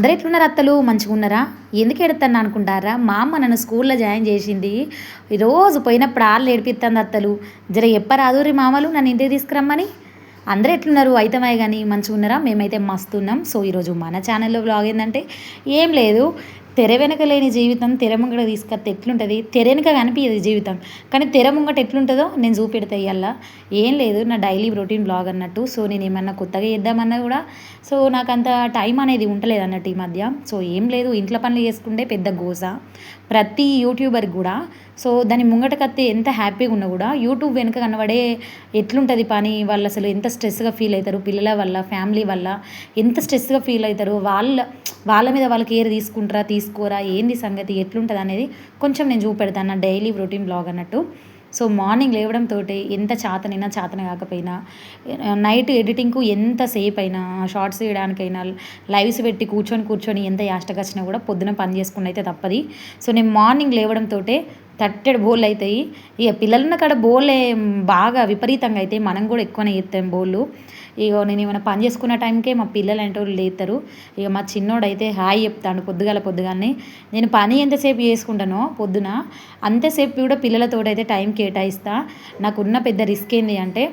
అందరు ఎట్లున్నారు అత్తలు? మంచిగా ఉన్నారా ఎందుకు ఎడతాను అనుకుంటారా? మా అమ్మ నన్ను స్కూల్లో జాయిన్ చేసింది. రోజు పోయినప్పుడు ఆళ్ళు ఏడిపిస్తుంది అత్తలు. జర ఎప్పరాదు రీ మామలు నన్ను ఇంటికి తీసుకురమ్మని? అందరూ ఎట్లున్నారు అయితమే కానీ మంచిగా ఉన్నారా మేమైతే మస్తున్నాం. సో ఈరోజు మన ఛానల్లో బ్లాగ్ ఏంటంటే ఏం లేదు. తెర వెనక లేని జీవితం తెర ముంగట తీసుకొస్తే ఎట్లుంటుంది? తెర వెనక కనిపించదు జీవితం. కానీ తెర ముంగట ఎట్లుంటుందో నేను చూపెడతా ఇవాళ ఏం లేదు నా డైలీ రొటీన్ బ్లాగ్ అన్నట్టు. సో నేను ఏమన్నా కొత్తగా చేద్దామన్నా కూడా సో నాకు అంత టైం అనేది ఉండలేదు అన్నట్టు ఈ మధ్య. సో ఏం లేదు ఇంట్లో పనులు చేసుకుంటే పెద్ద గోస. ప్రతి యూట్యూబర్కి కూడా. సో దాని ముంగట కత్తి ఎంత హ్యాపీగా ఉన్నా కూడా యూట్యూబ్ వెనుక కనబడే ఎట్లుంటుంది పని వాళ్ళు అసలు ఎంత స్ట్రెస్గా ఫీల్ అవుతారు పిల్లల వల్ల ఫ్యామిలీ వల్ల ఎంత స్ట్రెస్గా ఫీల్ అవుతారు వాళ్ళ వాళ్ళ మీద వాళ్ళకి కేర్ తీసుకుంటారా తీసుకోరా ఏంది సంగతి ఎట్లుంటుంది అనేది కొంచెం నేను చూపెడతాను నా డైలీ రొటీన్ బ్లాగ్ అన్నట్టు. సో మార్నింగ్ లేవడంతో ఎంత చాతనైనా చాతన కాకపోయినా నైట్ ఎడిటింగ్కు ఎంత సేపు అయినా షార్ట్స్ తీయడానికైనా లైవ్స్ పెట్టి కూర్చొని కూర్చొని ఎంత యాస్టకి వచ్చినా కూడా పొద్దున పని చేసుకుని అయితే తప్పది. సో నేను మార్నింగ్ లేవడంతో తట్టెడు బోళ్ళు అవుతాయి ఇక పిల్లలున్న కాడ బోలే బాగా విపరీతంగా అయితే మనం కూడా ఎక్కువనే ఎత్తాం బోళ్ళు. ఇక నేను ఏమైనా పని చేసుకున్న టైంకే మా పిల్లలు అంటే వాళ్ళు లేతారు ఇక మా చిన్నోడైతే హాయ్ చెప్తాను పొద్దుగాల పొద్దుగానే నేను పని ఎంతసేపు చేసుకుంటానో పొద్దున అంతసేపు కూడా పిల్లలతో అయితే టైం కేటాయిస్తా. నాకున్న పెద్ద రిస్క్ ఏంటి అంటే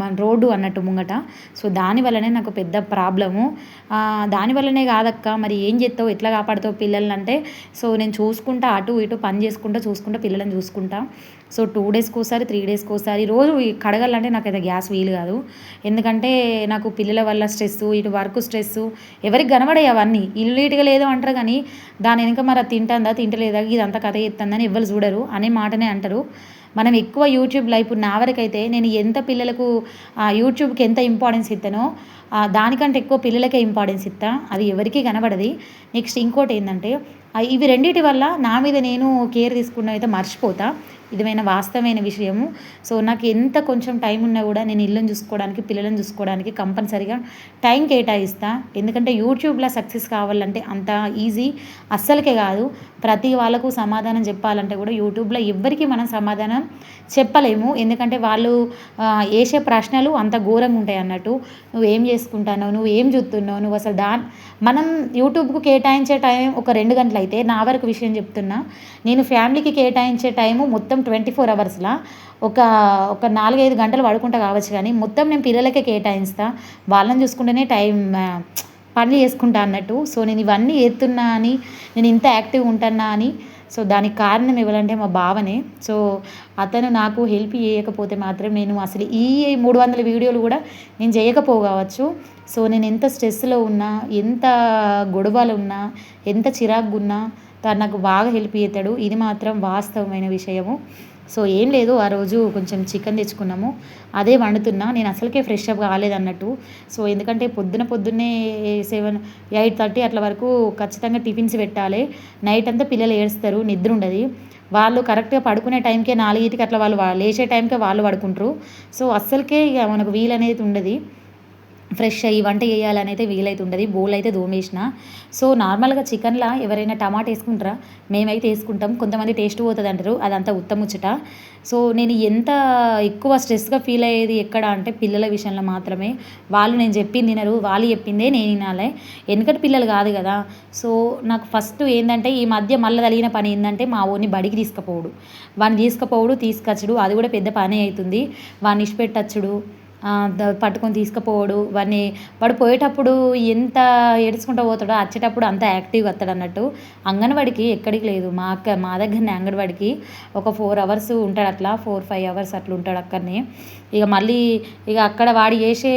మన రోడ్డు అన్నట్టు ముంగట. సో దానివల్లనే నాకు పెద్ద ప్రాబ్లము. దానివల్లనే కాదక్క. మరి ఏం చేస్తావు? ఎట్లా కాపాడుతావు పిల్లల్ని అంటే సో నేను చూసుకుంటా అటు ఇటు పని చేసుకుంటా చూసుకుంటా పిల్లలను చూసుకుంటా. సో టూ డేస్కి ఒకసారి త్రీ డేస్కి ఒకసారి రోజు కడగాలంటే నాకు అయితే గ్యాస్ వీలు కాదు. ఎందుకంటే నాకు పిల్లల వల్ల స్ట్రెస్ ఇటు వర్క్ స్ట్రెస్ ఎవరికి కనబడే అవన్నీ. ఇల్లు నీట్గా లేదు అంటారు కానీ దాని వెనుక మరి తింటుందా తింటలేదా ఇదంతా కథ ఎత్తుందని ఎవరు చూడరు. అనే మాటనే అంటారు. మనం ఎక్కువ యూట్యూబ్ లైఫ్ నా వరకైతే నేను ఎంత పిల్లలకు యూట్యూబ్కి ఎంత ఇంపార్టెన్స్ ఇస్తానో దానికంటే ఎక్కువ పిల్లలకే ఇంపార్టెన్స్ ఇస్తా అది ఎవరికీ కనబడది. నెక్స్ట్ ఇంకోటి ఏంటంటే ఇవి రెండింటి వల్ల నా మీద నేను కేర్ తీసుకున్న అయితే మర్చిపోతా. ఇదిమైన వాస్తవమైన విషయము. సో నాకు ఎంత కొంచెం టైం ఉన్నా కూడా నేను ఇల్లుని చూసుకోవడానికి పిల్లలను చూసుకోవడానికి కంపల్సరిగా టైం కేటాయిస్తా. ఎందుకంటే యూట్యూబ్లో సక్సెస్ కావాలంటే అంత ఈజీ అస్సలకే కాదు. ప్రతి వాళ్ళకు సమాధానం చెప్పాలంటే కూడా యూట్యూబ్లో ఎవ్వరికి మనం సమాధానం చెప్పలేము. ఎందుకంటే వాళ్ళు వేసే ప్రశ్నలు అంత ఘోరంగా ఉంటాయి అన్నట్టు. నువ్వు ఏం చేసుకుంటానో నువ్వు ఏం చూస్తున్నావు? నువ్వు అసలు దా మనం యూట్యూబ్కు కేటాయించే టైం ఒక రెండు గంటలు అయితే నా వరకు విషయం చెప్తున్నా. నేను ఫ్యామిలీకి కేటాయించే టైము మొత్తం ట్వంటీ ఫోర్ అవర్స్లో. ఒక ఒక నాలుగైదు గంటలు పడుకుంటా కావచ్చు కానీ మొత్తం నేను పిల్లలకే కేటాయిస్తా. వాళ్ళని చూసుకుంటేనే టైం పనులు చేసుకుంటా అన్నట్టు. సో నేను ఇవన్నీ ఎత్తున్నా అని నేను ఇంత యాక్టివ్ ఉంటున్నా అని సో దానికి కారణం ఎవరంటే మా బావనే. సో అతను నాకు హెల్ప్ చేయకపోతే మాత్రం నేను అసలు ఈ మూడు వందల వీడియోలు కూడా నేను చేయకపోవచ్చు సో నేను ఎంత స్ట్రెస్లో ఉన్నా ఎంత గొడవలు ఉన్నా ఎంత చిరాకుగా ఉన్నా తను నాకు బాగా హెల్ప్ చేస్తాడు. ఇది మాత్రం వాస్తవమైన విషయము. సో ఏం లేదు ఆ రోజు కొంచెం చికెన్ తెచ్చుకున్నాము. అదే వండుతున్నా నేను అసలుకే ఫ్రెష్ అప్ కాలేదన్నట్టు సో ఎందుకంటే పొద్దున పొద్దున్నే సెవెన్ ఎయిట్ థర్టీ అట్ల వరకు ఖచ్చితంగా టిఫిన్స్ పెట్టాలి. నైట్ అంతా పిల్లలు ఏడుస్తారు నిద్ర ఉండదు. వాళ్ళు కరెక్ట్గా పడుకునే టైంకే నాలుగింటికి అట్లా వాళ్ళు లేచే టైంకే వాళ్ళు పడుకుంటారు. సో అస్సలకే ఇక మనకు వీలనేది ఉండదు. ఫ్రెష్ అయ్యి వంట చేయాలని అయితే వీలైతుండదు బోల్ అయితే దోమేసిన. సో నార్మల్గా చికెన్లా ఎవరైనా టమాటా వేసుకుంటారా? మేమైతే వేసుకుంటాం. కొంతమంది టేస్ట్ పోతుంది అంటారు అదంతా ఉత్తముచ్చట సో నేను ఎంత ఎక్కువ స్ట్రెస్గా ఫీల్ అయ్యేది ఎక్కడ అంటే పిల్లల విషయంలో మాత్రమే. వాళ్ళు నేను చెప్పింది తినరు వాళ్ళు చెప్పిందే నేను తినాలే ఎందుకంటే పిల్లలు కాదు కదా. సో నాకు ఫస్ట్ ఏంటంటే ఈ మధ్య మళ్ళీ తగిన పని ఏంటంటే మా ఊరిని బడికి తీసుకుపోవడు. వాడిని తీసుకుపోవడు తీసుకొచ్చడు. అది కూడా పెద్ద పని అవుతుంది. వాడిని ఇష్టపెట్టచ్చుడు పట్టుకొని తీసుకుపోవడు వాడిని వాడు పోయేటప్పుడు ఎంత ఏడ్చుకుంటూ పోతాడో వచ్చేటప్పుడు అంత యాక్టివ్గా వస్తాడు అన్నట్టు. అంగన్వాడికి ఎక్కడికి లేదు. మా అక్క మా దగ్గరనే అంగన్వాడికి ఒక ఫోర్ అవర్స్ ఉంటాడు అట్లా. ఫోర్ ఫైవ్ అవర్స్ అట్లా ఉంటాడు అక్కడనే. ఇక మళ్ళీ ఇక అక్కడ వాడు చేసే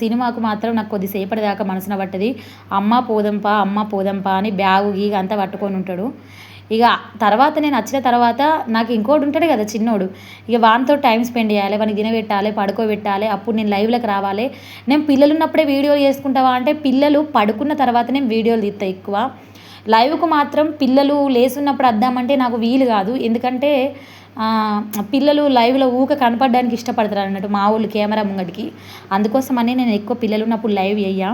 సినిమాకు మాత్రం నాకు కొద్దిసేపటి దాకా మనసున పట్టది. అమ్మ పోదంపా అమ్మ పోదంపా అని బ్యాగు గీగ అంతా పట్టుకొని ఉంటాడు. ఇక తర్వాత నేను వచ్చిన తర్వాత నాకు ఇంకోటి ఉంటాడు కదా చిన్నోడు. ఇక వానితో టైం స్పెండ్ చేయాలి వానికి తినబెట్టాలి పడుకోబెట్టాలి అప్పుడు నేను లైవ్లోకి రావాలి. నేను పిల్లలు ఉన్నప్పుడే వీడియోలు చేసుకుంటావా అంటే పిల్లలు పడుకున్న తర్వాత నేను వీడియోలు తీస్తా ఎక్కువ. లైవ్కు మాత్రం పిల్లలు లేసున్నప్పుడు వద్దామంటే నాకు వీలు కాదు. ఎందుకంటే పిల్లలు లైవ్లో ఊక కనపడడానికి ఇష్టపడతారు అన్నట్టు మా వాళ్ళు కెమెరా ముంగడికి అందుకోసమని నేను ఎక్కువ పిల్లలు ఉన్నప్పుడు లైవ్ అయ్యా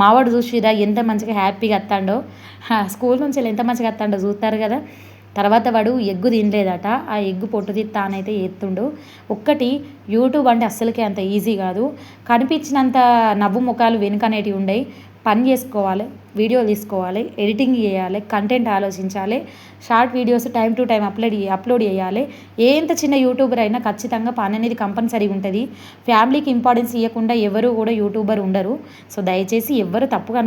మావాడు చూసిరా ఎంత మంచిగా హ్యాపీగా వస్తాడో స్కూల్ నుంచి ఎంత మంచిగా వస్తాడో చూస్తారు కదా. తర్వాత వాడు ఎగ్గు తినలేదట. ఆ ఎగ్గు పొట్టు తానైతే ఎత్తుండు ఒక్కటి యూట్యూబ్ అంటే అస్సలకే అంత ఈజీ కాదు. కనిపించినంత నవ్వు ముఖాలు వెనుకనేటివి ఉండయి. పని చేసుకోవాలి. వీడియోలు తీసుకోవాలి ఎడిటింగ్ చేయాలి కంటెంట్ ఆలోచించాలి short videos time to time upload upload చేయాలి. ఎంత చిన్న యూట్యూబర్ అయినా ఖచ్చితంగా పని అనేది కంపల్సరీ ఉంటుంది. ఫ్యామిలీకి ఇంపార్టెన్స్ ఇవ్వకుండా ఎవరు కూడా యూట్యూబర్ ఉండరు. సో దయచేసి ఎవరు తప్పుగా